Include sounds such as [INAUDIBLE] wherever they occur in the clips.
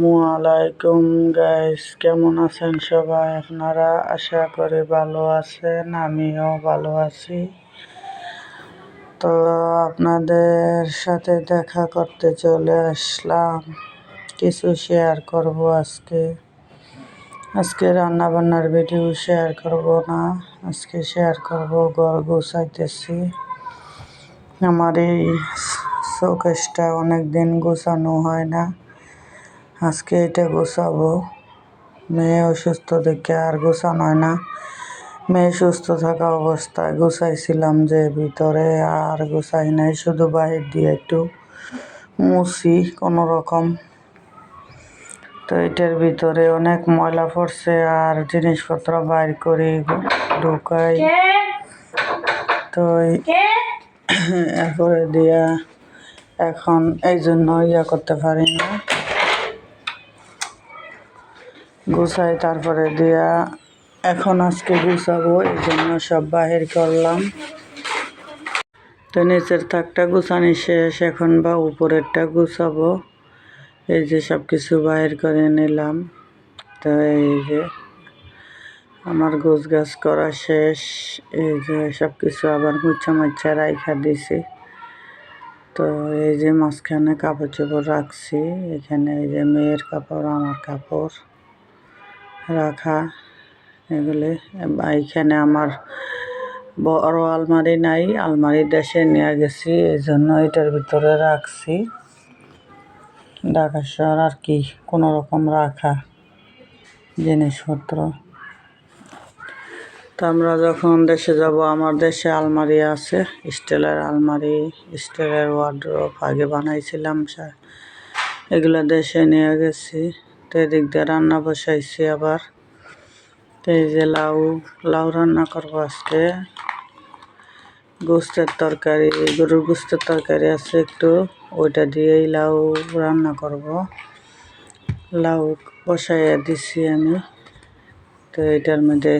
আসসালামাইকুম গাইস কেমন আছেন সবাই? আপনারা আশা করি ভালো আছেন, আমিও ভালো আছি। তো আপনাদের সাথে দেখা করতে চলে আসলাম, কিছু শেয়ার করব আজকে। আজকে রান্না বান্নার ভিডিও শেয়ার করব না, আজকে শেয়ার করব ঘর গুছাইতেছি। আমার এই শোকেসটা অনেক দিন গোছানো হয় না। আজকে এটা গোছাবো। মেয়ে অসুস্থ দেখে আর গোছানো হয় না। মেয়ে সুস্থ থাকা অবস্থায় গুছাইছিলাম যে ভিতরে আর গুছাই নাই শুধু বাহির দিয়ে একটু মুছি কোনো রকম তো এটার ভিতরে অনেক ময়লা পড়ছে আর জিনিসপত্র বাইর করে ঢুকাই। তো [COUGHS] এরপরে দিয়া এখন এই জন্য ইয়া করতে পারি না। গুছাই, তারপরে দিয়া এখন আজকে গুছাবো, এই জন্য সব বাহির করলাম। তো নিচের থাকটা গুছানি শেষ, এখন বা উপরেরটা গুছাবো। এই যে সব কিছু বাহির করে নিলাম। তো এই যে আমার গোছ গাছ করা শেষ, এই যে সব কিছু আবার মুচ্ছা মুচ্ছা রাইখা দিছি। তো এই যে মাঝখানে কাপড় চোপড় রাখছি, এখানে এই যে মেয়ের কাপড়, আমার কাপড়। রাখা। এগুলি, এখানে আমার বড় আলমারি নাই, আলমারি দেশে নিয়ে গেছি এই জন্য এটার ভিতরে রাখছি। ঢাকা শহর আর কি, কোনো রকম রাখা জিনিসপত্র। তো আমরা যখন দেশে যাব, আমার দেশে আলমারি আছে, স্টিলের আলমারি, স্টিলের ওয়ার্ড্রোপ আগে বানাইছিলাম এগুলো দেশে নিয়ে গেছি। তো এদিক দিয়ে রান্না বসাইছি আবার। তো এই যে লাউ লাউ রান্না করব আজকে। গোস্তের তরকারি, গরুর গোস্তের তরকারি আছে একটু, ওইটা দিয়েই লাউ রান্না করব। লাউ বসাইয়া দিছি আমি। তো এটার মধ্যে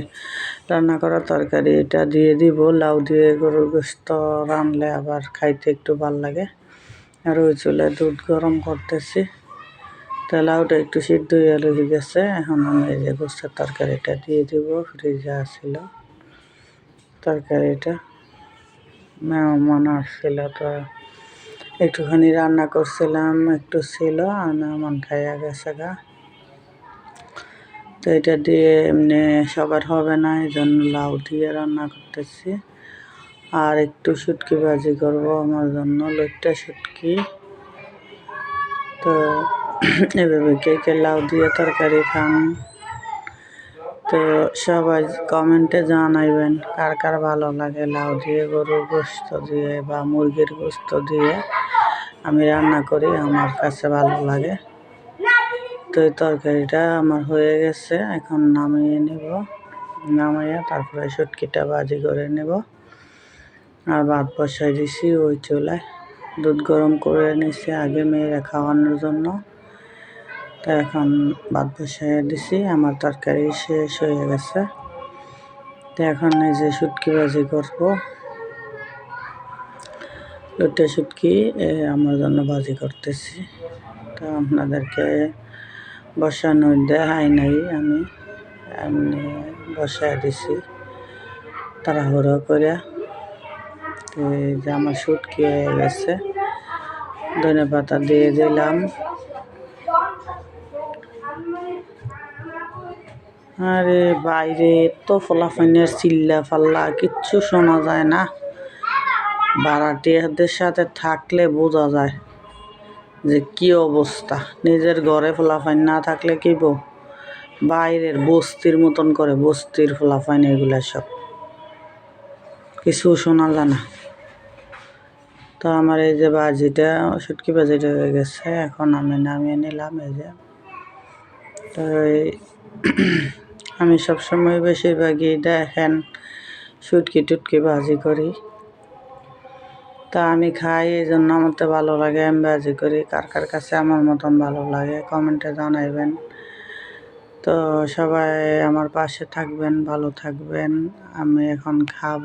রান্না করা তরকারি এটা দিয়ে দিব। লাউ দিয়ে গরুর গোস্ত রানলে আবার খাইতে একটু ভালো লাগে। আর ওই চুলে দুধ গরম করতেছি। লাউটা একটু সিদ্ধ হয়ে রয়ে গেছে, এখন আমি এই যে গোস্তের তরকারিটা দিয়ে দিব, ফ্রিজে আসছিল তরকারিটা মেহমান আসছিল তো একটুখানি রান্না করছিলাম, একটু ছিল, আর মেহমান খাইয়া গেছে গা। তো এটা দিয়ে এমনি সবার হবে না এই জন্য লাউ দিয়ে রান্না করতেছি। আর একটু শুটকি ভাজি করব আমার জন্য লোকটা শুটকি। তো এভাবে কে কে লাউ দিয়ে তরকারি খান। তো সবাই কমেন্টে জানাইবেন, কার কার ভালো লাগে লাউ দিয়ে, গরুর গোস্ত দিয়ে বা মুরগির গোস্ত দিয়ে আমি রান্না করি, আমার কাছে ভালো লাগে। তো এই তরকারিটা আমার হয়ে গেছে, এখন নামিয়ে নেব। নামিয়ে তারপরে শুটকিটা বাজি করে নেব। আর ভাত বসাই দিছি ওই চুলায়। দুধ গরম করে নিছি আগে মেয়েরা খাওয়ানোর জন্য। তো এখন ভাত বসাই দিছি, আমার তরকারি শেষ হয়ে গেছে। তো এখন এই যে শুটকি ভাজি করব। লুটে শুটকি আমার জন্য ভাজি করতেছি। তো আপনাদেরকে বসানো দেখাই নাই আমি, এমনি বসায় দিছি তাড়াহুড়ো করে। তো আমার শুটকি হয়ে গেছে ধনে পাতা দিয়ে দিলাম। আরে বাইরে তো ফলাফাইনের চিল্লা ফাল্লা, কিচ্ছু শোনা যায় না। ভাড়াটিয়াদের সাথে থাকলে বোঝা যায় যে কি অবস্থা। নিজের ঘরে ফলাফাইন না থাকলে কি বউ? বাইরের বস্তির মতন করে বস্তির ফলাফাইন এগুলো সব। কিছু শোনা যায় না। তো আমার এই যে বাজিটা শুটকি বাজিটা হয়ে গেছে, এখন আমি নামিয়ে নিলাম এই যে। তো আমি সবসময় বেশিরভাগই দেখেন শুটকি টুটকি ভাজি করি। তা আমি খাই এই জন্য আমার তো ভালো লাগে, আমি ভাজি করি। কার কার কাছে আমার মতন ভালো লাগে কমেন্টে জানাইবেন। তো সবাই আমার পাশে থাকবেন, ভালো থাকবেন। আমি এখন খাব।